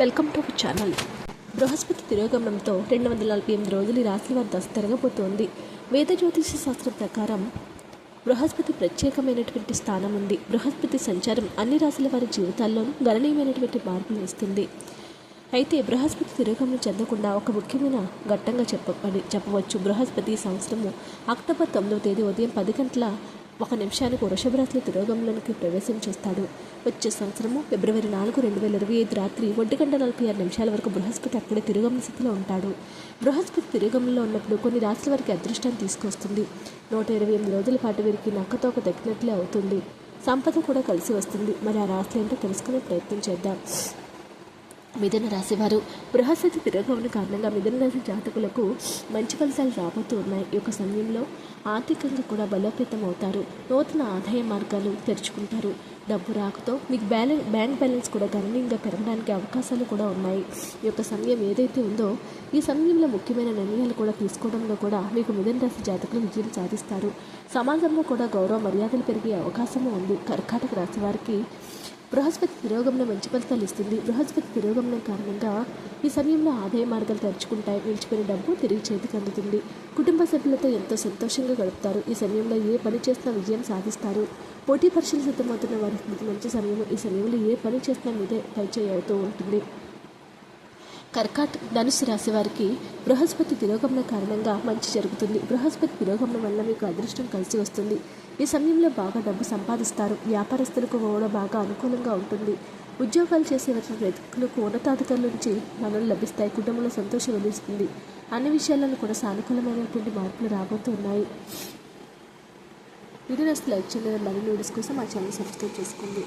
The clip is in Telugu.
Welcome to our channel. Brihaspati తిరోగమనంతో రెండు వందల నలభై ఎనిమిది రోజులు ఈ రాశి వారి దశ తిరగబోతోంది. వేద జ్యోతిష శాస్త్రం ప్రకారం బృహస్పతి ప్రత్యేకమైనటువంటి స్థానం ఉంది. బృహస్పతి సంచారం అన్ని రాశుల వారి జీవితాల్లోనూ గణనీయమైనటువంటి మార్పులు ఇస్తుంది. అయితే బృహస్పతి తిరోగమనం చెందకుండా ఒక ముఖ్యమైన ఘట్టంగా చెప్ప చెప్పవచ్చు. బృహస్పతి సంవత్సరము అక్టోబర్ తొమ్మిదవ తేదీ ఉదయం పది గంటల ఒక నిమిషానికి వృషభ తిరోగంలోనికి ప్రవేశం చేస్తాడు. వచ్చే సంవత్సరము ఫిబ్రవరి నాలుగు రెండు వేల ఇరవై ఐదు రాత్రి ఒంటి గంట నలభై ఆరు నిమిషాల వరకు బృహస్పతి అక్కడే తిరుగమ స్థితిలో ఉంటాడు. బృహస్పతి తిరోగమనంలో ఉన్నప్పుడు కొన్ని రాశుల వారికి అదృష్టాన్ని తీసుకొస్తుంది. నూట ఇరవై ఎనిమిది రోజుల పాటు వీరికి నక్కతోక దక్కినట్లే అవుతుంది. సంపద కూడా కలిసి వస్తుంది. మరి ఆ రాశులు ఏంటో తెలుసుకునే ప్రయత్నం చేద్దాం. మిథున రాశివారు బృహస్పతి తిరోగమన కారణంగా మిథున రాశి జాతకులకు మంచి ఫలితాలు రాబోతూ ఉన్నాయి. ఈ యొక్క సమయంలో ఆర్థికంగా కూడా బలోపేతం అవుతారు. నూతన ఆదాయ మార్గాలు తెరుచుకుంటారు. డబ్బు రాకతో మీకు బ్యాలెన్స్ బ్యాంక్ బ్యాలెన్స్ కూడా గణనీయంగా పెరగడానికి అవకాశాలు కూడా ఉన్నాయి. ఈ యొక్క సమయం ఏదైతే ఉందో ఈ సమయంలో ముఖ్యమైన నిర్ణయాలు కూడా తీసుకోవడంలో కూడా మీకు మిథున రాశి జాతకులు విజయం సాధిస్తారు. సమాజంలో కూడా గౌరవ మర్యాదలు పెరిగే అవకాశము ఉంది. కర్కాటక రాశి వారికి బృహస్పతి తిరోగమనం మంచి ఫలితాలు ఇస్తుంది. బృహస్పతి తిరోగమనం కారణంగా ఈ సమయంలో ఆదాయ మార్గాలు తెరుచుకుంటాయి నిలిచిపోయిన డబ్బు తిరిగి చేతికి అందుతుంది. కుటుంబ సభ్యులతో ఎంతో సంతోషంగా గడుపుతారు. ఈ సమయంలో ఏ పని చేసినా విజయం సాధిస్తారు. పోటీ పరీక్షలు సిద్ధమవుతున్న వారికి మంచి సమయం ఈ సమయంలో ఏ పని చేసినా మీదే పైచేయి అవుతూ ఉంటుంది. కర్కాట్ ధనుసు రాశి వారికి బృహస్పతి తిరోగమన కారణంగా మంచి జరుగుతుంది. బృహస్పతి తిరోగమన వల్ల మీకు అదృష్టం కలిసి వస్తుంది. ఈ సమయంలో బాగా డబ్బు సంపాదిస్తారు. వ్యాపారస్తులకు కూడా బాగా అనుకూలంగా ఉంటుంది. ఉద్యోగాలు చేసే వ్యక్తులకు ఉన్నతాధికారుల నుంచి మనలు లభిస్తాయి. కుటుంబంలో సంతోషం లభిస్తుంది అన్ని విషయాలను కూడా సానుకూలమైనటువంటి మార్పులు రాబోతున్నాయి వీడియో నచ్చితే లైక్ చేయండి. మరిన్ని వీడియోస్ కోసం మా ఛానల్ సబ్స్క్రైబ్ చేసుకోండి.